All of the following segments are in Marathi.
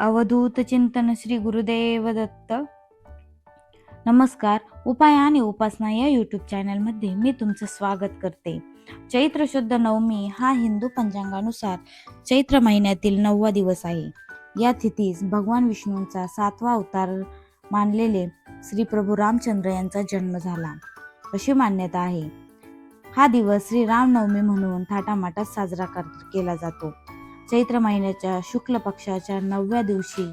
अवधूत चिंतन श्री गुरुदेव दत्त. नमस्कार उपाय आणि उपासना या यूट्यूब चॅनलमध्ये मी तुमचं स्वागत करते. चैत्र शुद्ध नवमी हा हिंदू पंचांगानुसार चैत्र महिन्यातील नववा दिवस आहे. या तिथीस भगवान विष्णूंचा सातवा अवतार मानलेले श्री प्रभू रामचंद्र यांचा जन्म झाला. अशी मान्यता आहे. हा दिवस श्री रामनवमी म्हणून थाटामाटात साजरा कर- केला जातो. चैत्र महिन्याच्या शुक्ल पक्षाच्या नवव्या दिवशी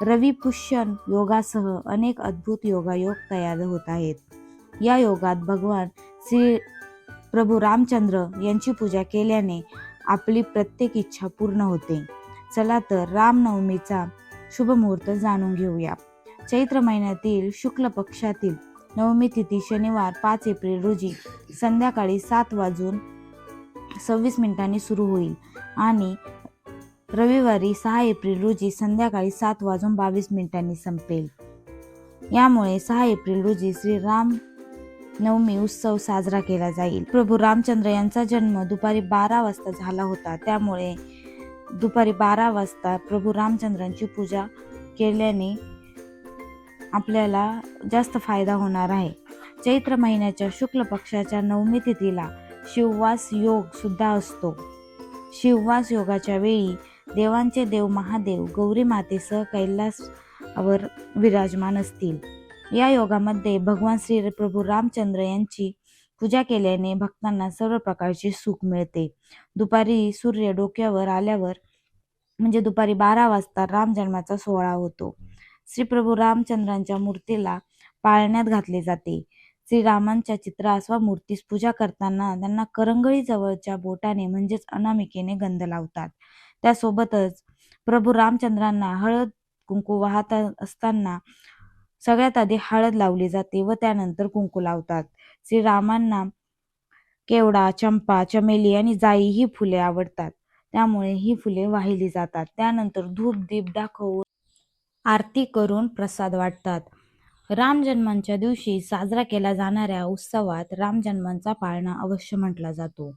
रविपुष्यन योगासह अनेक अद्भुत योगायोग तयार होत आहेत. या योगात भगवान श्री प्रभू रामचंद्र यांची पूजा केल्याने आपली प्रत्येक इच्छा पूर्ण होते. चला तर रामनवमीचा शुभ मुहूर्त जाणून घेऊया. चैत्र महिन्यातील शुक्ल पक्षातील नवमी तिथी शनिवार पाच एप्रिल रोजी संध्याकाळी सात वाजून सव्वीस मिनिटांनी सुरू होईल आणि रविवारी सहा एप्रिल रोजी संध्याकाळी सात वाजून बावीस मिनिटांनी संपेल. यामुळे सहा एप्रिल रोजी श्रीराम नवमी उत्सव साजरा केला जाईल. प्रभू रामचंद्र यांचा जन्म दुपारी बारा वाजता झाला होता. त्यामुळे दुपारी बारा वाजता प्रभू रामचंद्रांची पूजा केल्याने आपल्याला जास्त फायदा होणार आहे. चैत्र महिन्याच्या शुक्ल पक्षाच्या नवमी तिथीला शिववास योग सुद्धा असतो. शिववास योगाच्या वेळी देवांचे देव महादेव गौरी मातेसह कैलासवर विराजमान असतील. या योगामध्ये भगवान श्री प्रभू रामचंद्र यांची पूजा केल्याने भक्तांना सर्व प्रकारचे सुख मिळते. दुपारी सूर्य डोक्यावर आल्यावर म्हणजे दुपारी बारा वाजता राम जन्माचा सोहळा होतो. श्री प्रभू रामचंद्रांच्या मूर्तीला पाळण्यात घातले जाते. श्रीरामांच्या चित्रास वा मूर्तीस पूजा करताना त्यांना करंगळी जवळच्या बोटाने म्हणजेच अनामिकेने गंध लावतात. त्यासोबतच प्रभू रामचंद्रांना हळद कुंकू वाहत असताना सगळ्यात आधी हळद लावली जाते व त्यानंतर कुंकू लावतात. श्रीरामांना केवडा चंपा चमेली आणि जाई ही फुले आवडतात. त्यामुळे ही फुले वाहिली जातात. त्यानंतर धूप दीप दाखवून आरती करून प्रसाद वाटतात. राम जन्मांच्या दिवशी साजरा केला जाणाऱ्या उत्सवात रामजन्मांचा पाळणा अवश्य म्हटला जातो.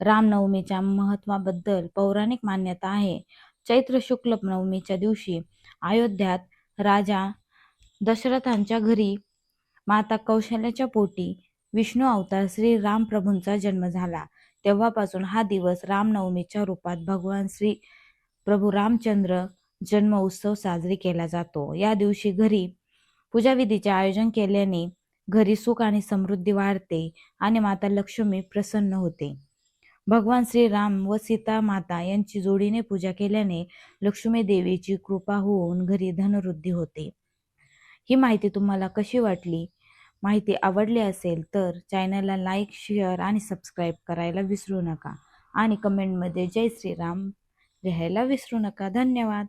रामनवमीच्या महत्वाबद्दल पौराणिक मान्यता आहे. चैत्र शुक्ल नवमीच्या दिवशी अयोध्यात राजा दशरथांच्या घरी माता कौशल्याच्या पोटी विष्णू अवतार श्री रामप्रभूंचा जन्म झाला. तेव्हापासून हा दिवस रामनवमीच्या रूपात भगवान श्री प्रभू रामचंद्र जन्म उत्सव साजरी केला जातो. या दिवशी घरी पूजाविधीचे आयोजन केल्याने घरी सुख आणि समृद्धी वाढते आणि माता लक्ष्मी प्रसन्न होते. भगवान श्रीराम व सीता माता यांची जोडीने पूजा केल्याने लक्ष्मी देवीची कृपा होऊन घरी धनवृद्धी होते. ही माहिती तुम्हाला कशी वाटली? माहिती आवडली असेल तर चॅनलला लाईक शेअर आणि सबस्क्राईब करायला विसरू नका. आणि कमेंटमध्ये जय श्रीराम लिहायला विसरू नका. धन्यवाद.